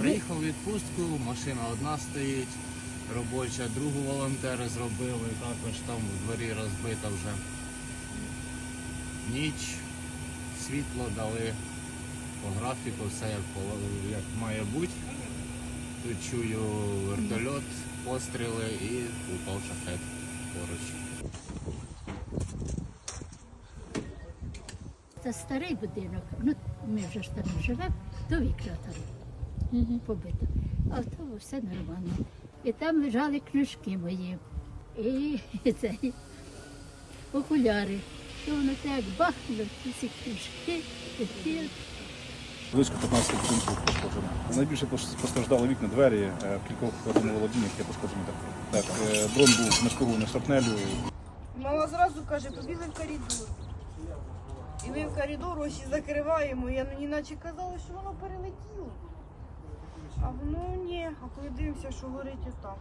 Приїхав у відпустку, машина одна стоїть, робоча, другу волонтери зробили, також там в дворі розбита вже. Ніч, світло дали по графіку, все як має бути. Тут чую вертольот, постріли і упав шахет поруч. Це старий будинок. Ну, ми вже ж там не живемо, то вікна там побито. А то все нормально. І там лежали книжки мої. І, цей, окуляри. То воно так бахнуло, і ці книжки, і. Близько 15 будинків пошкоджено. Найбільше постраждали вікна, двері, е, в кількох одноволодіннях є пошкоджені так. Так, е, дрон був на спору на шрапнелю. Мама зразу каже, побігли в коридор. І ми в коридор ось і закриваємо. Я мені наче казала, що воно перелетіло. А воно ні. А коли дивимося, що горить отам.